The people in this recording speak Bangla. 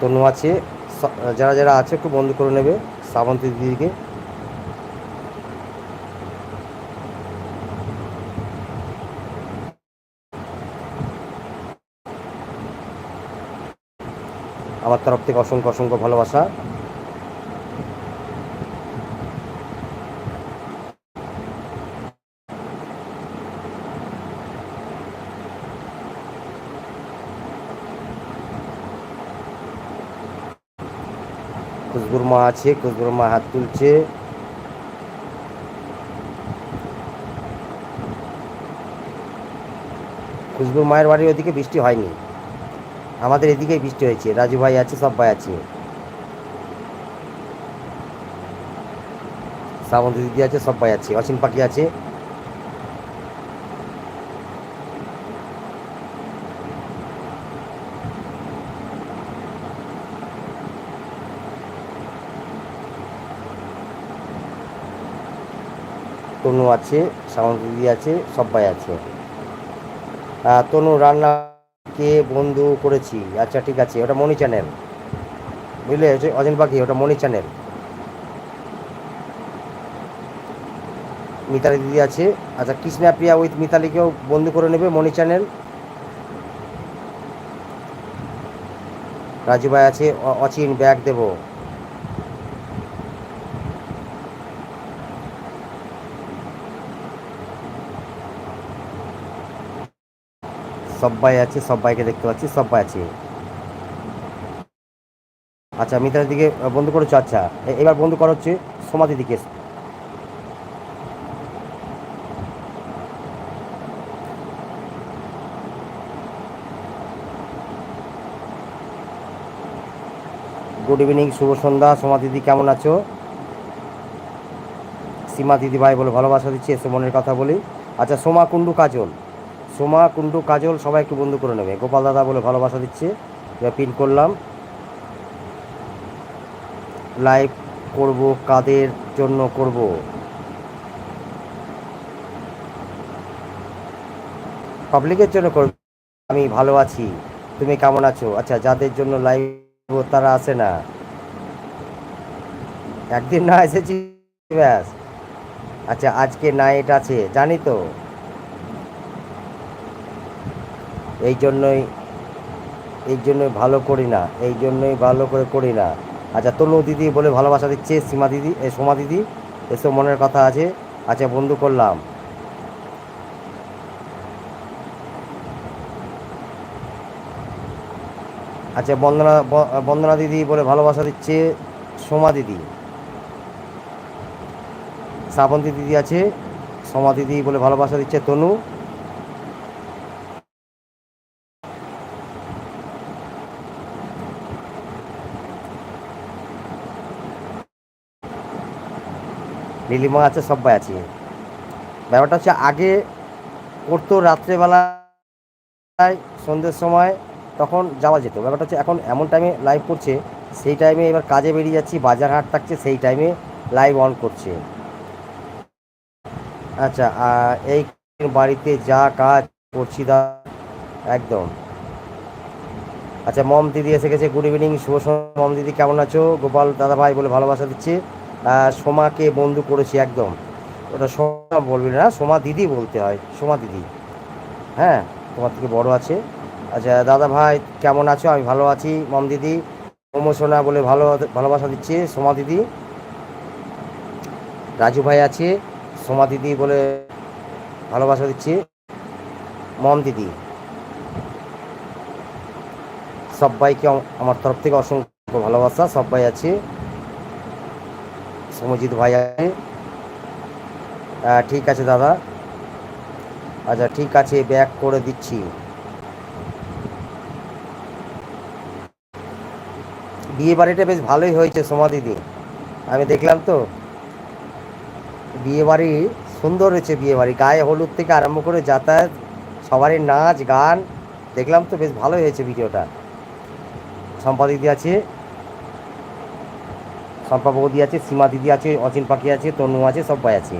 তনু আছে যারা যারা আছে একটু বন্ধ করে নেবে শ্রাবন্তী দিদিকে। আমার তরফ থেকে অসংখ্য অসংখ্য ভালোবাসা। খুশবুর মা আছে, খুশবুর মা হাত তুলছে। খুশবুর মায়ের বাড়ির ওদিকে বৃষ্টি হয়নি। আমাদের এদিকেই বৃষ্টি হয়েছে, রাজু ভাই আছে, সব ভাই আছে। শ্রাবন্তী দিদি আছে, সব ভাই আছে অসীম পাখি আছে। তনু আছে শ্রাবন্তী দিদি আছে সব ভাই আছে তনু রান্না কে বন্ধু করেছি? আচ্ছা ঠিক আছে, ওটা মনি চ্যানেল। বুঝলে? অজেন পাখি, ওটা মনি চ্যানেল। মিতালি দিদি আছে। আচ্ছা কৃষ্ণা প্রিয়া উইথ মিতালিকেও বন্ধু করে নেবে মনি চ্যানেল। রাজু ভাই আছে অচিন ব্যাগ দেবো। সব্বাই আছে, সব্বাইকে দেখতে পাচ্ছি, সব্বাই আছে। আচ্ছা মিতালির দিকে বন্ধু করেছ আচ্ছা। এবার বন্ধু করা হচ্ছে সোমা দিদিকে গুড ইভিনিং শুভ সন্ধ্যা সোমা দিদি, কেমন আছো? সীমা দিদি ভাই বলে ভালোবাসা দিচ্ছি, এসে মনের কথা বলি। আচ্ছা সোমা কুণ্ডু কাজল। সোমা, কুণ্ডু, কাজল সবাই একটু বন্ধু করে নেবে। গোপাল দাদা বলে ভালোবাসা দিচ্ছে। পিন করলাম। লাইভ করব, কাদের জন্য করব? পাবলিকের জন্য করব। আমি ভালো আছি। তুমি কেমন আছো? আচ্ছা যাদের জন্য লাইভ তারা আসে না। একদিন না এসেছি, ব্যাস। আচ্ছা আজকে নাইট আছে। জানি তো। এই জন্যই এই জন্যই ভালো করি না, এই জন্যই ভালো করে করি না। আচ্ছা তনু দিদি বলে ভালোবাসা দিচ্ছে, সীমা দিদি, এ, সোমা দিদি এসব মনের কথা আছে। আচ্ছা বন্ধু করলাম। আচ্ছা বন্দনা বন্দনা দিদি বলে ভালোবাসা দিচ্ছে, সোমা দিদি। শ্রাবন্তী দিদি আছে, সোমা দিদি বলে ভালোবাসা দিচ্ছে, তনু। নীলিমা আছে সবাই আছে। ব্যাপারটা হচ্ছে আগে করতো রাত্রেবেলায়, সন্ধ্যের সময়, তখন যাওয়া যেত। ব্যাপারটা হচ্ছে এখন এমন টাইমে লাইভ করছে, সেই টাইমে এবার কাজে বেরিয়ে যাচ্ছি, বাজার হাট থাকছে, সেই টাইমে লাইভ অন করছে। আচ্ছা এই বাড়িতে যা কাজ করছি দা একদম। আচ্ছা মম দিদি এসে গেছে গুড ইভিনিং শুভ। মম দিদি, কেমন আছো? গোপাল দাদা ভাই বলে ভালোবাসা দিচ্ছে। সোমাকে বন্ধু করেছি একদম। ওটা সোমা বলবি না, সোমা দিদি বলতে হয়, সোমা দিদি। হ্যাঁ তোমার থেকে বড় আছে। আচ্ছা দাদা ভাই, কেমন আছো? আমি ভালো আছি। মম দিদি সোনা বলে ভালো, ভালোবাসা দিচ্ছে সোমা দিদি। রাজু ভাই আছে, সোমা দিদি বলে ভালোবাসা দিচ্ছে মম দিদি। সবাইকে আম- আমার তরফ থেকে অসংখ্য ভালোবাসা, সবাই আছে। সমজিৎ ভাই ঠিক আছে দাদা। আচ্ছা ঠিক আছে ব্যাক করে দিচ্ছি। বিয়ে বাড়িটা বেশ ভালোই হয়েছে সোমা দিদি। আমি দেখলাম তো। বিয়ে বাড়ি সুন্দর হয়েছে বিয়ে বাড়ি। গায়ে হলুদ থেকে আরম্ভ করে যাতায়াত, সবারই নাচ, গান, দেখলাম তো বেশ ভালোই হয়েছে ভিডিওটা। শম্পা দিদি আছে। শম্পা বৌদি আছে সীমা দিদি আছে অচিন পাখি আছে তনু আছে সবাই আছে।